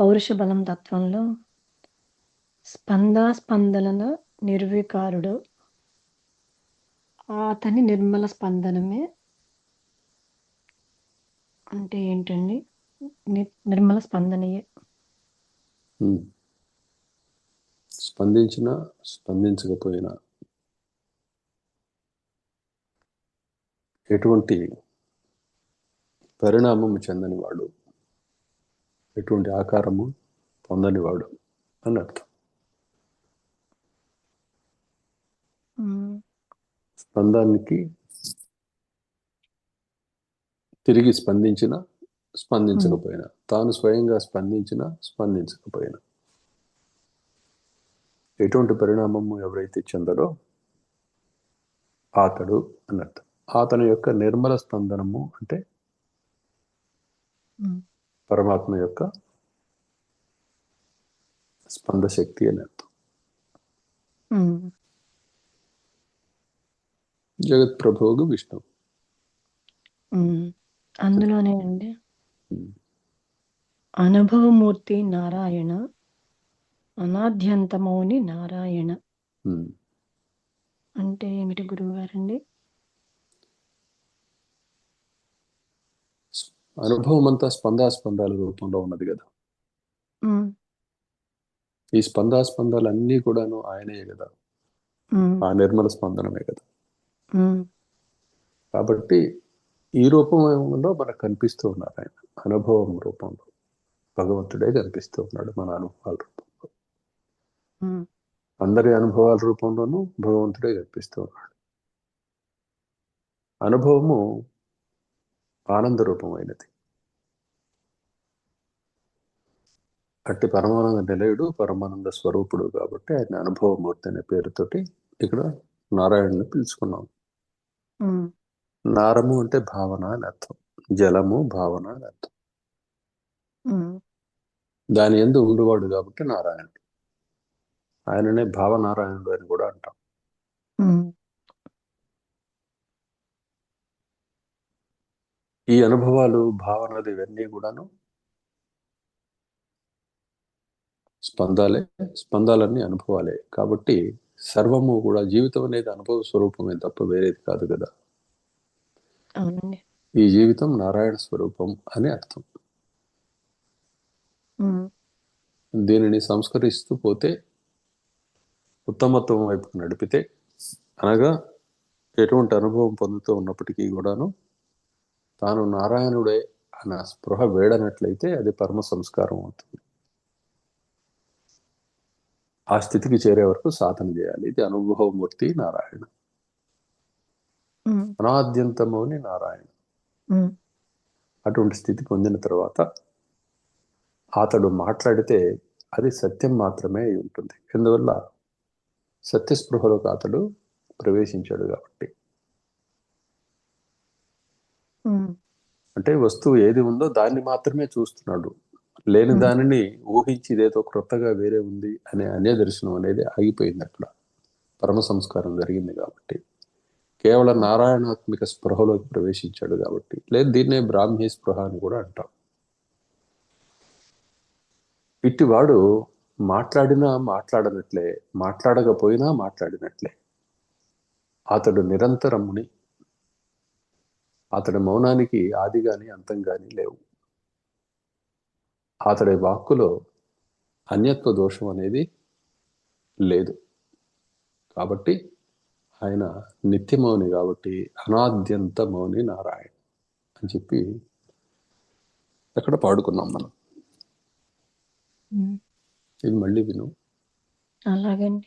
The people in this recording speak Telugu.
పౌరుష బలం తత్వంలో స్పందాస్పందనల నిర్వికారుడు. అతని నిర్మల స్పందనమే అంటే ఏంటండి? ని- నిర్మల స్పందనయే. స్పందించిన స్పందించినా స్పందించకపోయినా ఎటువంటి చెందని వాడు ఎటువంటి ఆకారము పొందనివాడు అని అర్థం. స్పందానికి తిరిగి స్పందించిన స్పందించకపోయినా. తాను స్వయంగా స్పందించినా స్పందించకపోయినా. ఎటువంటి పరిణామము ఎవరైతే చెందరో అతడు అన్నట్టు అతని యొక్క నిర్మల స్పందనము అంటే పరమాత్మ యొక్క స్పంద శక్తి అని అర్థం జగత్ ప్రభువుకు విష్ణు. అందులోనే అండి. అనుభవమూర్తి నారాయణ అనాద్యంతమౌని నారాయణ. అంటే ఏమిటి గురువు గారండి అనుభవం అంతా స్పందాస్పందాల రూపంలో ఉన్నది కదా. ఈ స్పందాస్పందాలు అన్నీ కూడాను ఆయనే కదా. ఆ నిర్మల స్పందనమే కదా. కాబట్టి ఈ రూపంలో మనకు కనిపిస్తూ ఉన్నారు ఆయన అనుభవం రూపంలో. భగవంతుడే కనిపిస్తూ ఉన్నాడు మన అనుభవాల రూపంలో. అందరి అనుభవాల రూపంలోనూ భగవంతుడే కనిపిస్తూ ఉన్నాడు. అనుభవము ఆనంద రూపమైనది అట్టి పరమానంద నిలయుడు పరమానంద స్వరూపుడు కాబట్టి ఆయన అనుభవమూర్తి అనే పేరుతోటి ఇక్కడ నారాయణుని పిలుచుకున్నాం. నారము అంటే భావన అని అర్థం. జలము భావన అని అర్థం. దాని ఎందు ఉండువాడు కాబట్టి నారాయణుడు. ఆయననే భావనారాయణుడు అని కూడా అంటాం. ఈ అనుభవాలు భావనలు ఇవన్నీ కూడాను స్పందాలే స్పందాలన్నీ అనుభవాలే. కాబట్టి సర్వము కూడా జీవితం అనేది అనుభవ స్వరూపమే తప్ప వేరేది కాదు కదా. ఈ జీవితం నారాయణ స్వరూపం అని అర్థం. దీనిని సంస్కరిస్తూ పోతే ఉత్తమత్వం వైపుకు నడిపితే అనగా ఎటువంటి అనుభవం పొందుతూ ఉన్నప్పటికీ కూడాను తాను నారాయణుడే అన్న స్పృహ వేడనట్లయితే అది పరమ సంస్కారం అవుతుంది. ఆ స్థితికి చేరే వరకు సాధన చేయాలి. ఇది అనుభవమూర్తి నారాయణ. అనాద్యంతమోని నారాయణ. అటువంటి స్థితి పొందిన తర్వాత అతడు మాట్లాడితే అది సత్యం మాత్రమే ఉంటుంది. ఎందువల్ల? సత్యస్పృహలోకి అతడు ప్రవేశించాడు కాబట్టి. అంటే వస్తువు ఏది ఉందో దాన్ని మాత్రమే చూస్తున్నాడు. లేని. దానిని ఊహించి ఇదేదో క్రొత్తగా వేరే ఉంది అనే అనే దర్శనం అనేది ఆగిపోయింది అక్కడ. పరమ సంస్కారం జరిగింది కాబట్టి. కేవలం నారాయణాత్మిక స్పృహలోకి ప్రవేశించాడు కాబట్టి. లేదు దీన్నే బ్రాహ్మీ స్పృహ అని కూడా అంటాం. ఇట్టివాడు మాట్లాడినా మాట్లాడనట్లే మాట్లాడకపోయినా మాట్లాడినట్లే. అతడు నిరంతరముని అతడి మౌనానికి ఆది గాని అంతం గాని లేవు. అతడి వాక్కులో అన్యత్వ దోషం అనేది లేదు. కాబట్టి ఆయన నిత్యమౌని కాబట్టి అనాద్యంత మౌని నారాయణ అని చెప్పి అక్కడ పాడుకున్నాం మనం. ఇది మళ్ళీ విను. అలాగండి.